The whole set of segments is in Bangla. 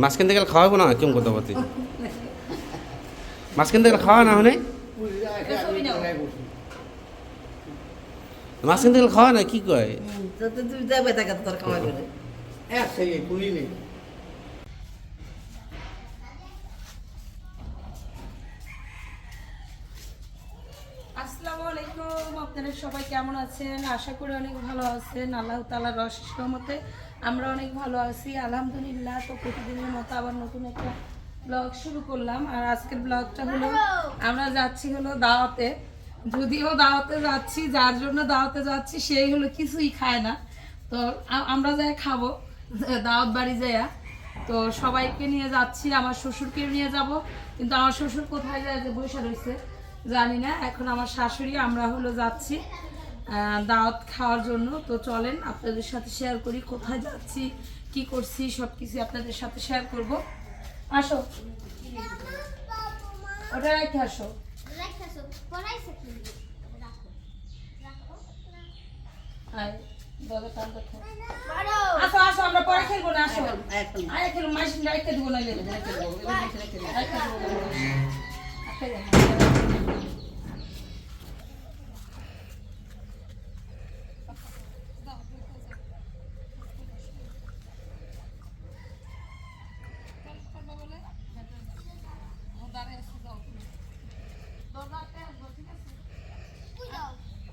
মাছ কিনতে গেলে খাওয়াবো না কেমন কথা বলতে? মাছ কিনতে গেলে খাওয়া না হলে? মাছ কিনতে গেলে খাওয়া না কি কয়? তুমি যাবে তাকে তোর খাওয়াবে না। এক সেকেন্ড পুরি নেই আসসালামু আলাইকুম আপনারা সবাই কেমন আছেন? আশা করি অনেক ভালো আছেন। আল্লাহ তালার রশেষ রহমতে আমরা অনেক ভালো আছি। আলহামদুলিল্লাহ, তো প্রতিদিনের মতো আবার নতুন একটা ব্লগ শুরু করলাম। আর আজকের ব্লগটা হলো, আমরা যাচ্ছি হলো দাওয়াতে। যদিও দাওয়াতে যাচ্ছি, যার জন্য দাওয়াতে যাচ্ছি, সেই হলো কিছুই খায় না। তো আমরা যাই খাব, দাওয়াত বাড়ি যাইয়া। তো সবাইকে নিয়ে যাচ্ছি, আমার শ্বশুরকে নিয়ে যাব। কিন্তু আমার শ্বশুর কোথায় যায় যে বসে রয়েছে? জানি না, এখন আমার শাশুড়ি, আমরা হলো যাচ্ছি দাওয়াত খাওয়ার জন্য। তো চলেন, আপনাদের সাথে শেয়ার করি কোথায় যাচ্ছি, কি করছি সব কিছু আপনাদের সাথে শেয়ার করব। আসো। ওটা রেখে আসো। আসো আমরা পরে খেলব না, আসো। খেলব মাসিন রেখে দিব না লেগে রেখে দেবো রেখে দেবো রেখে দেবো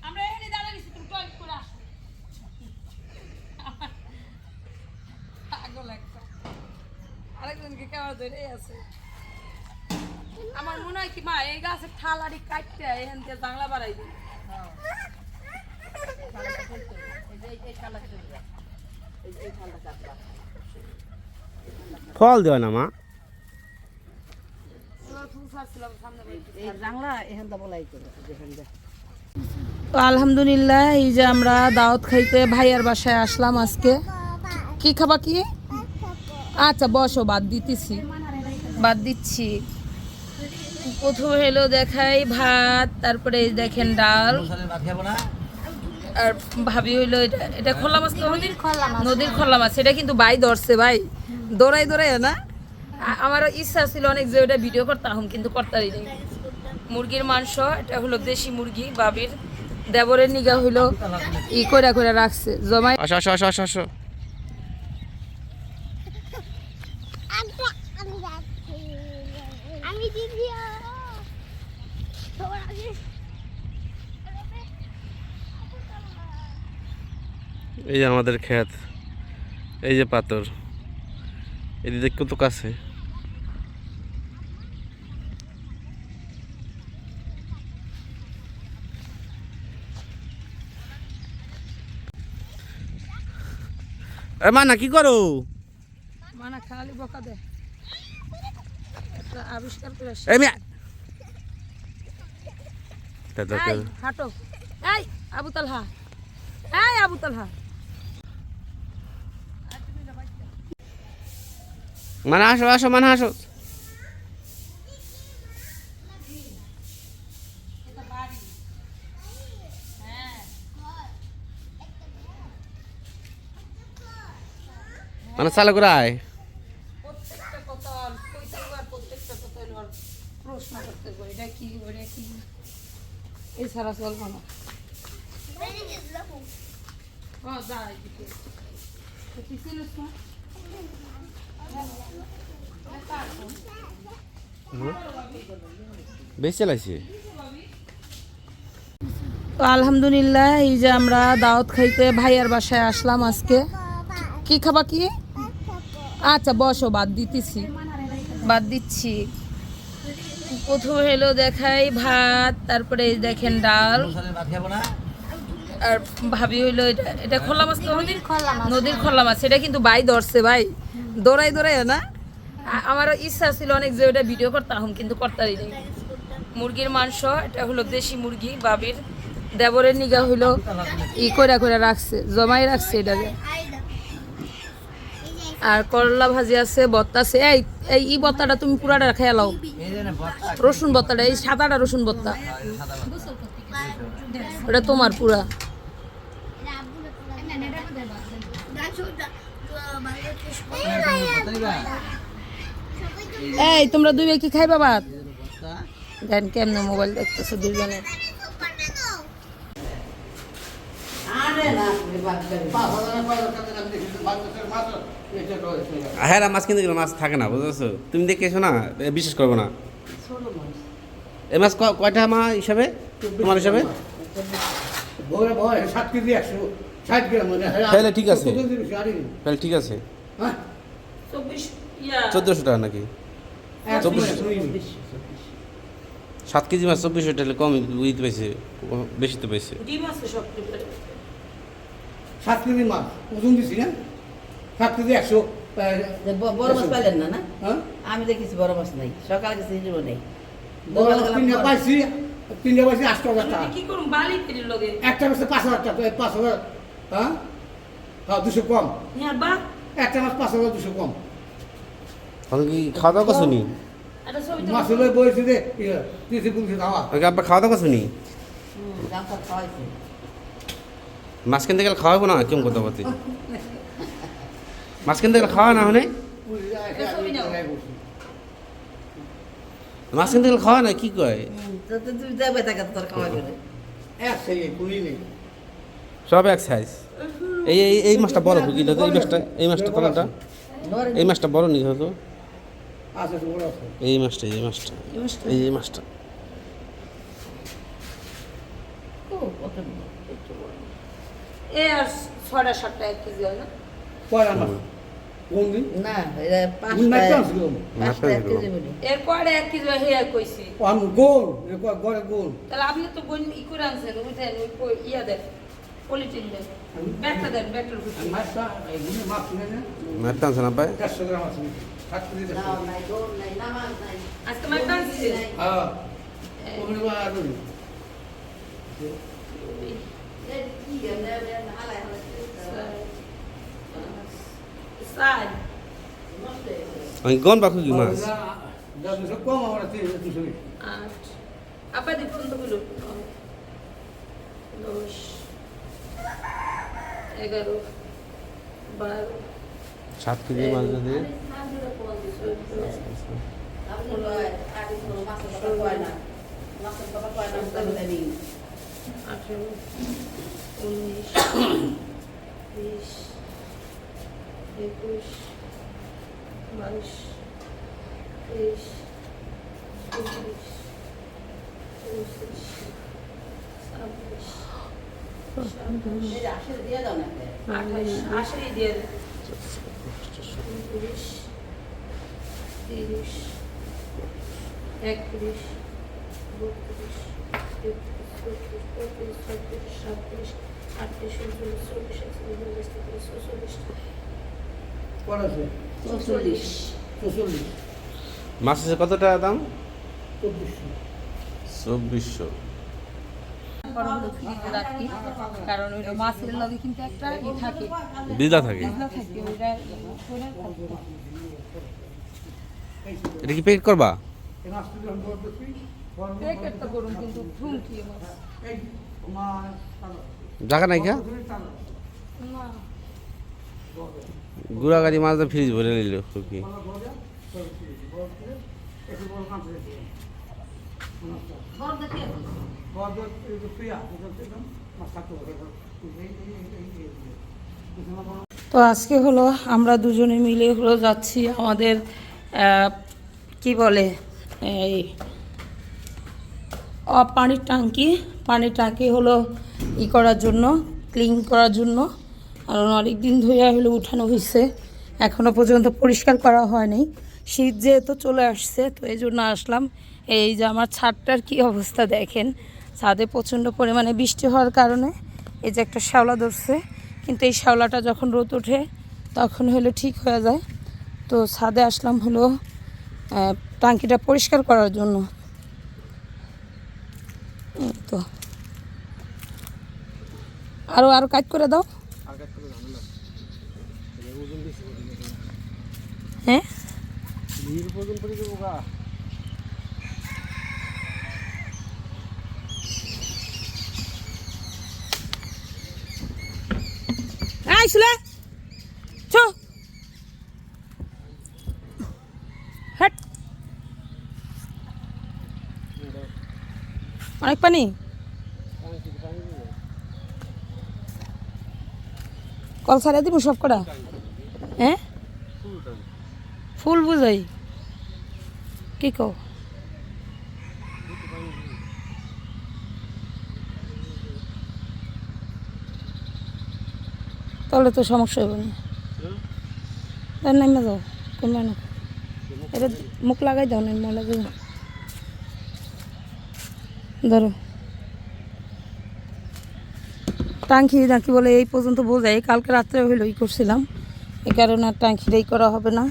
আমরা এখানে দাঁড়িয়ে গেছি তুমি টয়লেট করে আসো পাগল একটা কেমন ধরে আছে। আমার মনে হয় কি মা এই গাছের ঠালারি কাটতে এখান থেকে জাংলা বাড়াই দিই ফল দেওয়া না মা। আলহামদুলিল্লাহ এই যে আমরা দাওয়াত খাইতে ভাইয়ার বাসায় আসলাম আজকে। কি খাবা কি? আচ্ছা বসো বাদ দিতেছি। বাদ দিচ্ছি। প্রথম হলো দেখাই ভাত তারপরে দেখেন ডাল। আর ভাবি হইল এটা এটা খোলা মাছ তো? নদীর খোলা মাছ। নদীর খোলা মাছ এটা কিন্তু ভাই ধরছে ভাই। দৌড়াই দৌড়াই না? আমারও ইচ্ছা ছিল অনেক যে ওটা ভিডিও করতাম কিন্তু করতারই নেই মুরগির মাংস এটা হলো দেশি মুরগি বাবির দেবরের নিগা হইল। ই করে করে রাখছে। জমাই আসো আসো আসো আসো আসো আমি যাচ্ছি আমি দিদি তোমার আগে এই যে আমাদের ক্ষেত এই যে পাথর এদিকে কত কাছে। মানা কি করো? মানা খালি বকা দে। আবিষ্কার করে। এই মিয়া। হাঁটো। এই আবু তালহা। এই আবু তালহা। মানে আসো আসো মানে আসো। মানে চালু করে আয়। প্রত্যেকটা কথা আর কইতে প্রত্যেকটা কথা প্রশ্ন করতে এটা কি ওটা কি? এছাড়া চলবো না। না তো আলহামদুলিল্লাহ এই যে আমরা দাওয়াত খাইতে ভাইয়ার বাসায় আসলাম আজকে। কি খাবা কি? আচ্ছা বসো বাদ দিতেছি। বাদ দিচ্ছি। প্রথম হলো দেখাই ভাত তারপরে দেখেন ডাল। আর ভাবি হইল এটা এটা খোলা মাছ তো? নদীর খোলা মাছ। নদীর খোলা মাছ এটা কিন্তু ভাই ধরছে ভাই। দৌড়াই দৌড়াই না? আ- আমারও ইচ্ছা ছিল অনেক যে ওটা ভিডিও করতাম কিন্তু করতারই নেই। মুরগির মাংস, এটা হলো দেশি মুরগি, বাবির। দেবরের নিগা হইল ই করে করে রাখছে, জমাই রাখছে এটাকে। আর করলা ভাজি আছে, বত্তা আছে। এই এই ই বত্তাটা তুমি পুরাটা খেয়ে লাও। রসুন বত্তাটা, এই সাদাটা রসুন বত্তা। ওটা তোমার পুরা। এই তোমরা দুই কি খাইবা ভাত? দেন কেমনে মোবাইল দেখতেছো দুজনে হ্যাঁ মাছ কিনতে গেলে মাছ থাকে না বুঝেছ? তুমি দেখে এসো না বিশ্বাস করব না। ছোট মাছ এই মাছ ক- কয়টা মা হিসাবে? তোমার হিসাবে? মানে তাহলে ঠিক আছে। তাহলে ঠিক আছে। চোদ্দোশো টাকা নাকি। সাত কেজি মাছ চব্বিশশো টাকা কম বুঝতে পাইছে বেশি তো পাইছে। ডিম আছে সব প্রিপারে সাত কেজি মাছ ওজন দিছি না? সাত কেজি একশো বড় মাছ পাইলেন না না? হ্যাঁ? আমি দেখেছি বড় মাছ নাই সকালে গেছি হিসেবে নেই। পাইছি তিনটা পাইছি আটশো হাজার টাকা কি করুন বালি একটা বেশি পাঁচ হাজার টাকা পাঁচ হাজার হ্যাঁ? হ্যাঁ দুশো কম। হ্যাঁ বা একটা মাছ পাঁচ হাজার দুশো কম। তখন কি খাওয়া দাওয়া করছ নি? মাছ হলে বলেছি যে ইয়ে, তিরিশে পুলিশে খাওয়া আব্বা খাওয়া দাওয়া করছ নি? মাছ কিনতে গেলে খাওয়াবো না কেমন কথা বলতে মাছ কিনতে গেলে খাওয়া না হলে? মাছ কিনতে গেলে খাওয়া না কি কয়? সব এক সাইজ এই এই এই মাছটা বড় কি তো এই মাছটা এই মাছটা তোমারটা এই মাছটা বড় নি হতো আছে বড় আছে এই মাছটা এই মাছটা এই এই মাছটা। এ আর সাতটা এক কেজি হয় না? কয়লা মাছ না এটা পাঁচটা পাঁচটা এক কেজি বলি। এর এক কেজি হয় হে কইছি। আমি গোল গোল। তাহলে আপনি তো বই ই করে আনছেন ইয়া দেন পলিটিন দেন ব্যাগটা দেন ব্যাগটার আর ভিতরে মাছটা এই গুনে মাছ কিনে না মারতে আনছে না পায় চারশো গ্রাম আছে সাত কেজি দেড়শো। নাও নাই গোল নাই নামাজ নাই আজকে মাছ টানছি হ্যাঁ ওখানে বা আর ওই। এই কি এমনি এমনি হালাই হালাই সাইড নষ্ট হয়ে গেছে। আমি গন বাকু কি মাছ যা- যা দুশো কম আমরা তিন দুশো বিশ। আট আপা দেখুন তো গুলো দশ এগারো বারো সাত কেজি মাছ যদি। আঠেরো উনিশ বিশ একুশ বাইশ তেইশ চব্বিশ পঁচিশ ছাব্বিশ সাতাশ এই যে আসলে দিয়ে দাও না একটা। আঠাশ আশাই দিয়ে দেন উনত্রিশ তিরিশ বত্রিশ তেত্রিশ সাতত্রিশ আটত্রিশ চল্লিশ একচল্লিশ বিয়াল্লিশ তেতাল্লিশ চৌচল্লিশ কত আছে? চল্লিশ। চল্লিশ। মাছ আছে কত টাকা দাম চব্বিশশো। চব্বিশশো বড়গুলো ফ্রিজে রাখি কারণ ওইটা মাছের লগে কিন্তু একটা ই থাকে। বিজলা থাকে। বিজলা থাকে ওইটা এটা কি প্যাকেট করবা? মাছটা প্যাকেট তো করুন কিন্তু ঠুমকি জায়গা নাই কা? গুড়া গাড়ি মাছ তো ফ্রিজ ভরে নিল কি? করে, তো আজকে হলো আমরা দুজনে মিলে হলো যাচ্ছি আমাদের কি বলে, এই পানির ট্যাঙ্কি। পানির ট্যাঙ্কি হলো ই করার জন্য, ক্লিন করার জন্য। কারণ অনেক দিন ধরে হলো উঠানো হয়েছে। এখনও পর্যন্ত পরিষ্কার করা হয়নি। শীত যেহেতু চলে আসছে, তো এই জন্য আসলাম। এই যে আমার ছাদটার কি অবস্থা দেখেন। ছাদে প্রচণ্ড পরিমাণে বৃষ্টি হওয়ার কারণে এই যে একটা শ্যাওলা ধরছে কিন্তু এই শ্যাওলাটা যখন রোদ ওঠে তখন হলো ঠিক হয়ে যায়। তো ছাদে আসলাম হলো টাঙ্কিটা পরিষ্কার করার জন্য। তো। আরও আরও কাজ করে দাও। হ্যাঁ? আইসলে? অনেক পানি? কল সারা দিব সব কটা? হ্যাঁ? ফুল বুঝাই। কি কো তাহলে তো সমস্যা হবে না। তার নামে যাও কমবে না এটা মুখ লাগাই দাও না মুখ লাগাই ধরো। টাঙ্কি নাকি বলে এই পর্যন্ত বোঝাই কালকে রাত্রে হইল ই করছিলাম। এই কারণে আর টাঙ্কির এই করা হবে না।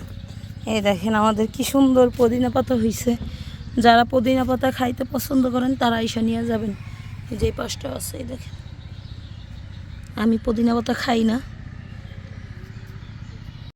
এই দেখেন আমাদের কি সুন্দর পুদিনা পাতা হয়েছে যারা পুদিনা পাতা খাইতে পছন্দ করেন তারা এসে নিয়ে যাবেন। এই যে পাশটা আছে এই দেখেন। আমি পুদিনা পাতা খাই না।